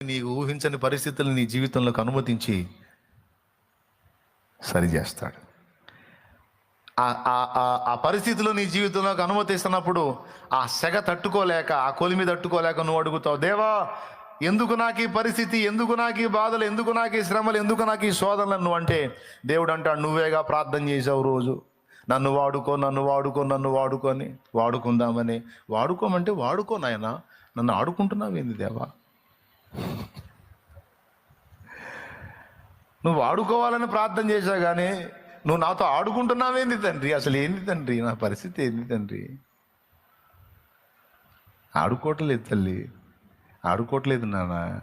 నీకు ఊహించని పరిస్థితులు నీ జీవితంలోకి అనుమతించి సరి చేస్తాడు ఆ- పరిస్థితులు నీ జీవితంలోకి అనుమతిస్తున్నప్పుడు ఆ సెగ తట్టుకోలేక ఆ కొలిమి తట్టుకోలేక నువ్వు అడుగుతావు దేవా ఎందుకు నాకు ఈ పరిస్థితి ఎందుకు నాకు ఈ బాధలు ఎందుకు నాకు ఈ శ్రమలు ఎందుకు నాకు ఈ శోధనలు? నువ్వు అంటే దేవుడు అంటాడు నువ్వేగా ప్రార్థన చేసావు రోజు? నన్ను వాడుకో నన్ను వాడుకో నన్ను వాడుకొని వాడుకుందామని. వాడుకోమంటే వాడుకో నాయన నన్ను ఆడుకుంటున్నావేంది దేవా? నువ్వు వాడుకోవాలని ప్రార్థన చేశావు కానీ నువ్వు నాతో ఆడుకుంటున్నావేంది తండ్రి? అసలు ఏంది తండ్రి? నా పరిస్థితి ఏంది తండ్రి? ఆడుకోవట్లేదు తల్లి. ఆడుకోవట్లేదు నాన్న.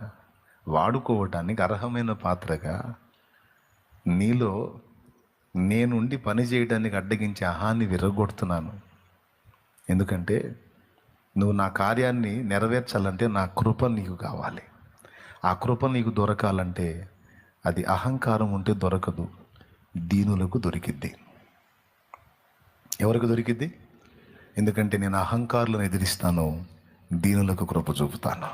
వాడుకోవటానికి అర్హమైన పాత్రగా నీలో నేనుండి పని చేయడానికి అడ్డగించే అహాన్ని విరగొడుతున్నాను. ఎందుకంటే నువ్వు నా కార్యాన్ని నెరవేర్చాలంటే నా కృప నీకు కావాలి. ఆ కృప నీకు దొరకాలంటే అది అహంకారం ఉంటే దొరకదు దీనులకు దొరికిద్ది. ఎవరికి దొరికిద్ది? ఎందుకంటే నేను అహంకారులను ఎదిరిస్తాను దీనులకు కృప చూపుతాను.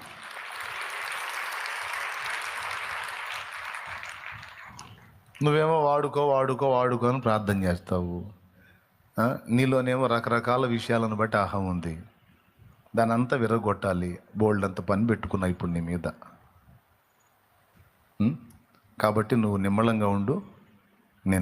నువ్వేమో వాడుకో వాడుకో వాడుకో అని ప్రార్థన చేస్తావు. నీలోనేమో రకరకాల విషయాలను బట్టి అహం ఉంది. దాని అంతా విరగొట్టాలి. బోల్డ్ అంత పని పెట్టుకున్నా ఇప్పుడు నీ మీద. కాబట్టి నువ్వు నిమ్మళంగా ఉండు.